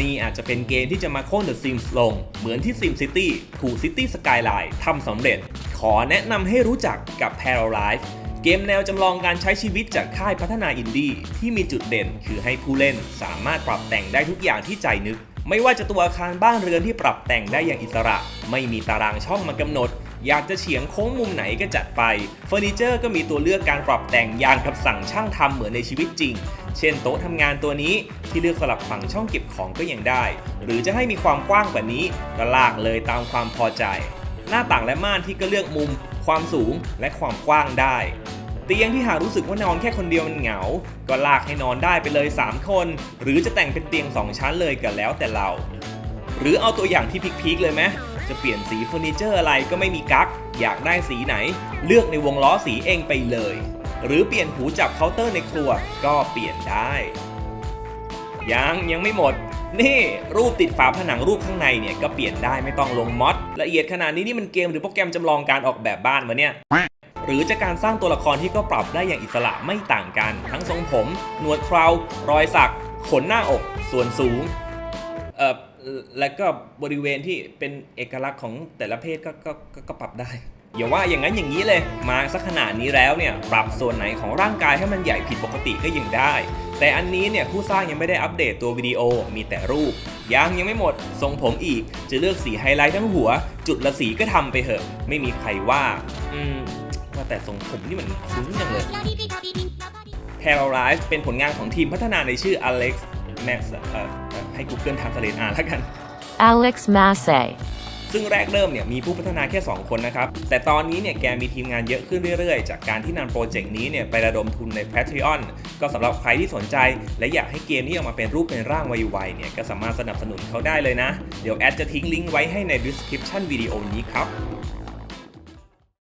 นี่อาจจะเป็นเกมที่จะมาโค่นเดอะซิมส์ลง เหมือนที่ซิมซิตี้ถูก City Skyline ทำสำเร็จ ขอแนะนำให้รู้จักกับ Paralife เกมแนวจำลองการใช้ชีวิตจากค่ายพัฒนาอินดี้ที่มีจุดเด่น คือให้ผู้เล่นสามารถปรับแต่งได้ทุกอย่างที่ใจนึกไม่ว่าจะตัวอาคารบ้านเรือนที่ปรับแต่งได้อย่างอิสระ ไม่มีตารางช่องมากำหนด อยากจะเฉียงโค้งมุมไหนก็จัดไป เฟอร์นิเจอร์ก็มีตัวเลือกการปรับแต่งอย่างกับสั่งช่างทำเหมือนในชีวิตจริง เช่นโต๊ะทำงานตัวนี้ที่เลือกสลับฝั่งช่องเก็บของก็ยังได้ หรือจะให้มีความกว้างกว่านี้ก็ลากเลยตามความพอใจ หน้าต่างและม่านที่ก็เลือกมุม ความสูงและความกว้างได้ เตียงที่หากรู้สึกว่านอนแค่คนเดียวมันเหงา ก็ลากให้นอนได้ไปเลย 3 คน หรือจะแต่งเป็นเตียง 2 ชั้นเลยก็แล้วแต่เรา หรือเอาตัวอย่างที่พีคๆเลยไหมจะเปลี่ยนสีเฟอร์นิเจอร์อะไรก็ไม่มีกั๊กอยากได้สีไหน เลือกในวงล้อสีเองไปเลย หรือเปลี่ยนหูจับเคาน์เตอร์ในครัวก็เปลี่ยนได้ ยังยังไม่หมดนี่รูปติดฝาผนังรูปข้างในเนี่ยก็เปลี่ยนได้ไม่ต้องลงมอดละเอียดขนาดนี้นี่มันเกมหรือโปรแกรมจำลองการออกแบบบ้านวะเนี่ย รือจะการสร้างตัวละครที่ก็ปรับได้อย่างอิสระไม่ต่างกัน ทั้งทรงผม หนวดเครารอยสัก ขนหน้าอก ส่วนสูงเอ่อและก็บริเวณที่เป็นเอกลักษณ์ของแต่ละเพศก็ก็ก็ก็ปรับได้อย่าว่าอย่างนั้นอย่างนี้เลย มาสักขนาดนี้แล้วเนี่ยปรับส่วนไหนของร่างกายให้มันใหญ่ผิดปกติก็ยังได้ แต่อันนี้เนี่ยผู้สร้างยังไม่ได้อัปเดตตัววิดีโอมีแต่รูปยังยังไม่หมดทรงผมอีก จะเลือกสีไฮไลท์ทั้งหัว จุดละสีก็ทำไปเถอะ ไม่มีใครว่า อืม ว่าแต่ทรงผมนี่มันคุ้นจังเลย Paralyze เป็นผลงานของทีมพัฒนาในชื่อ Alex Max เอ่อเอ่อให้ Google Translate อ่านแล้วกัน Alex Massey. ซึ่งแรกเริ่มเนี่ยมีผู้พัฒนาแค่ 2 คนนะครับ แต่ตอนนี้เนี่ยแกมีทีมงานเยอะขึ้นเรื่อยๆ จากการที่นำโปรเจกต์นี้เนี่ยไประดมทุนใน Patreon ก็สำหรับใครที่สนใจ และอยากให้เกมนี้ออกมาเป็นรูปเป็นร่างไวๆเนี่ยก็สามารถสนับสนุนเขาได้เลยนะ เดี๋ยวแอดจะทิ้งลิงก์ไว้ให้ใน description วิดีโอนี้ครับ